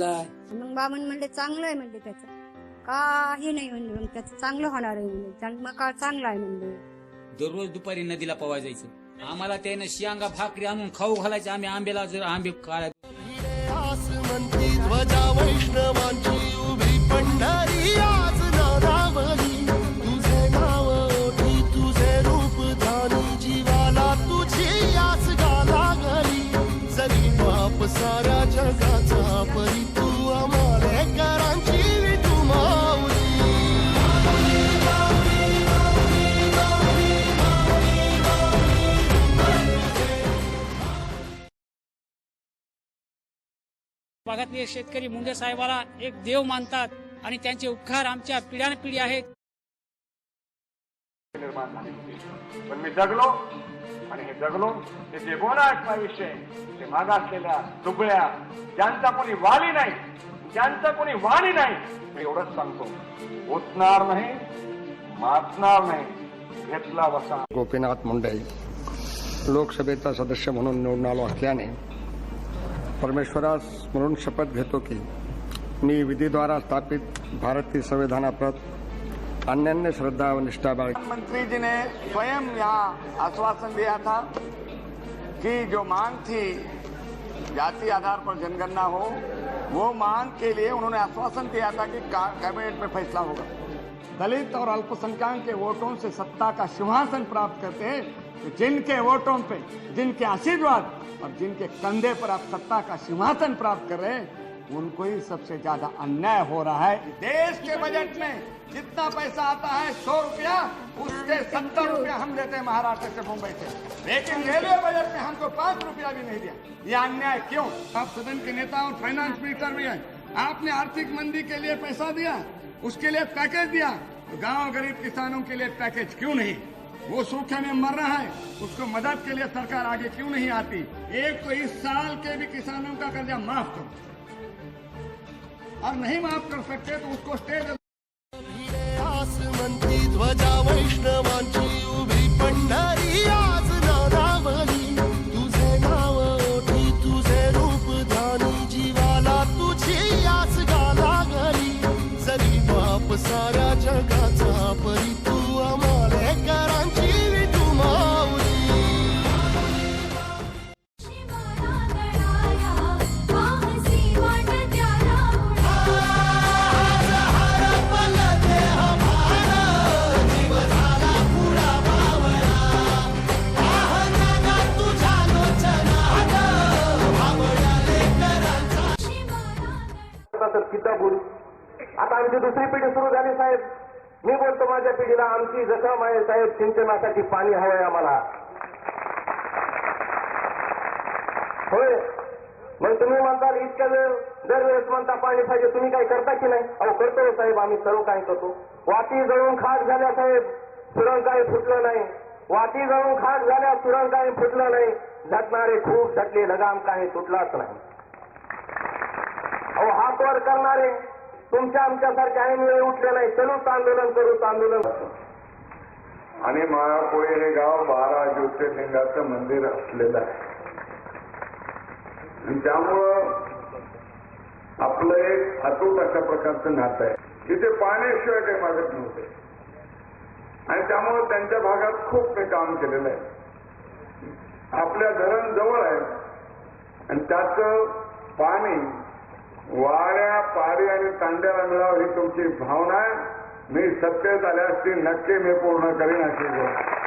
मग बामन म्हणले चांगलं आहे म्हणले त्याचं. काही नाही म्हणले. मग त्याचं चांगलं होणार आहे म्हणले. चांग- मका चांगला आहे म्हणले. दररोज दुपारी नदीला पवाय जायचं आम्हाला त्यानं शियांगा भाकरी आणून खाऊ घालायचे. आम्ही आंब्याला जर आंबे आसमंती ध्वजा वैष्णवांची उभी पंढरी आज भागातले शेतकरी मुंडे साहेबाला एक देव मानतात आणि त्यांचे उपकार आमच्या पिढ्यानपिढी आहेत. निर्माण झाली होती. पण मी जगलो आणि हे जगलो ते देबोनाटचा विषय ते मागासलेल्या दुबळ्या ज्यांचा कोणी वाली नाही ज्यांचा कोणी वाणी नाही मी एवढंच सांगतो. ओतणार नाही माचणार नाही घेतला वसा गोपीनाथ मुंडे लोकसभेचा सदस्य म्हणून निवडून आलो असल्याने परमेश्वरास म्हणून शपथ घेतो की मी विधीद्वारा स्थापित भारतीय संविधानाप्रत अन्यान्य श्रद्धा व निष्ठा बाळ मंत्री जी ने स्वयं यहाँ आश्वासन दिया था कि जो मांग थी जाति आधार पर जनगणना हो, वो मांग के लिए उन्होंने आश्वासन दिया था कि कैबिनेट में फैसला होगा। दलित और अल्पसंख्यक के वोटों से सत्ता का सिंहासन प्राप्त करते हैं जिनके वोटों पे, जिनके आशीर्वाद और जिनके कंधे पर आप सत्ता का सिंहासन प्राप्त कर रहे हैं, उनको ही सबसे ज़्यादा अन्याय हो रहा है। देश के बजट में जितना पैसा आता है, सौ रुपया उसके सत्तर रुपया हम देते हैं महाराष्ट्र से मुंबई से। लेकिन रेलवे बजट में हमको पाँच रुपया भी नहीं दिया। ये अन्याय क्यों? आप सदन के नेता और फाइनेंस मिनिस्टर भी हैं। आपने आर्थिक मंदी के लिए पैसा दिया, उसके लिए पैकेज दिया। तो गाँव गरीब किसानों के लिए पैकेज क्यों नहीं? वो सूखे में मर रहा है। उसको मदद के लिए सरकार आगे क्यों नहीं आती? एक तो इस साल के भी किसानों का कर्जा माफ़ करो। और नहीं माफ़ कर सकते तो उसको स्टेज आसमंती ध्वजा वैष्णवांची होईल आता आमची दुसरी पिढी सुरू झाली साहेब. मी बोलतो माझ्या पिढीला आमची जखम आहे साहेब. सिंचनासाठी पाणी हवंय आम्हाला. होय. मग तुम्ही म्हणताल इतक्या वेळ दरवेळेस म्हणता पाणी पाहिजे. तुम्ही काही करता की नाही? अहो करतो साहेब आम्ही सर्व काही करतो. वाती जळून खाट झाल्या साहेब. सुरण काही फुटलं नाही. वाती जळून खाट झाल्या सुरण काही फुटलं नाही. झटणारे खूप झटले लगाम काही तुटलाच नाही. अहो हात वर करणारे तुमच्या आमच्यासारख्या ऐन वेळी उठले नाही. चलूच आंदोलन करूच आंदोलन. आणि माळापोळी हे गाव बारा ज्योतिर्लिंगाचं मंदिर असलेलं आहे. आणि त्यामुळं आपलं एक अतूट अशा प्रकारचं नातं आहे. तिथे पाण्याशिवाय काही मागत नव्हते. आणि त्यामुळं त्यांच्या भागात खूप काही काम केलेलं आहे. आपल्या धरण जवळ आहे. आणि त्याचं पाणी वाऱ्या पारी आणि तांड्याला मिळावं ही तुमची भावना आहे. मी सत्य झाल्यास ती नक्की मी पूर्ण करीन अशी गोष्ट.